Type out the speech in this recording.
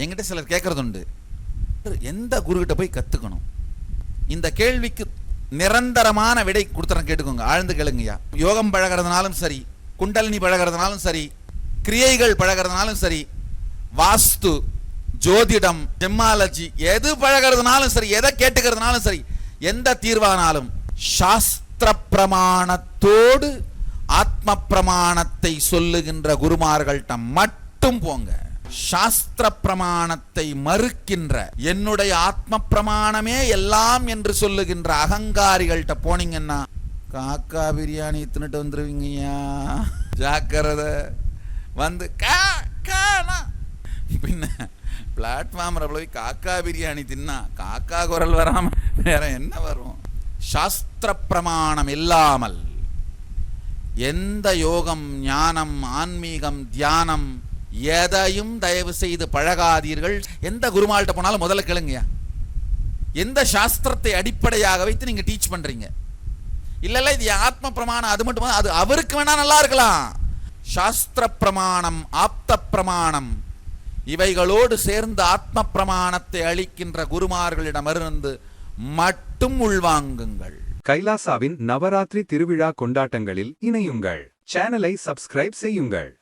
என்கிட்ட சிலர் கேட்கறது உண்டு எந்த குருக்கிட்ட போய் கற்றுக்கணும் இந்த கேள்விக்கு நிரந்தரமான விடை கொடுத்துறேன் கேட்டுக்கோங்க. ஆழ்ந்து கேளுங்கய்யா. யோகம் பழகிறதுனாலும் சரி குண்டலினி பழகிறதுனாலும் சரி கிரியைகள் பழகிறதுனாலும் சரி வாஸ்து ஜோதிடம் ஜெம்மாலஜி எது பழகிறதுனாலும் சரி எதை கேட்டுக்கிறதுனாலும் சரி எந்த தீர்வானாலும் சாஸ்திர பிரமாணத்தோடு ஆத்ம பிரமாணத்தை சொல்லுகின்ற குருமார்கள்ட்ட மட்டும் போங்க. சாஸ்திர பிரமாணத்தை மறுக்கின்ற என்னுடைய ஆத்ம பிரமாணமே எல்லாம் என்று சொல்லுகின்ற அகங்காரிகள்கிட்ட போனீங்கன்னா காக்கா பிரியாணி தின்னுட்டு வந்துருவீங்கய்யா. ஜாக்கிரதை. வந்து கா கானா பின்ன பிளாட்ஃபார்மில் போய் காக்கா பிரியாணி தின்னா காக்கா குரல் வராம வேற என்ன வரும்? சாஸ்திர பிரமாணம் இல்லாமல் எந்த யோகம் ஞானம் ஆன்மீகம் தியானம் எதையும் தயவு செய்து பழகாதீர்கள். எந்த குருமால்கிட்ட போனாலும் முதல்ல கேளுங்கய்யா. எந்த சாஸ்திரத்தை அடிப்படையாக வைத்து நீங்கள் டீச் பண்ணுறீங்க இல்லைல்ல இது ஆத்ம பிரமாணம் அது மட்டும்? அது அவருக்கு வேணால் நல்லா இருக்கலாம். சாஸ்திர பிரமாணம் ஆப்த பிரமாணம் இவைகளோடு சேர்ந்து ஆத்ம பிரமாணத்தை அளிக்கின்ற குருமார்களிடமிருந்து மட்டும் உள்வாங்குங்கள். கைலாசாவின் நவராத்திரி திருவிழா கொண்டாட்டங்களில் இணையுங்கள். சேனலை சப்ஸ்கிரைப் செய்யுங்கள்.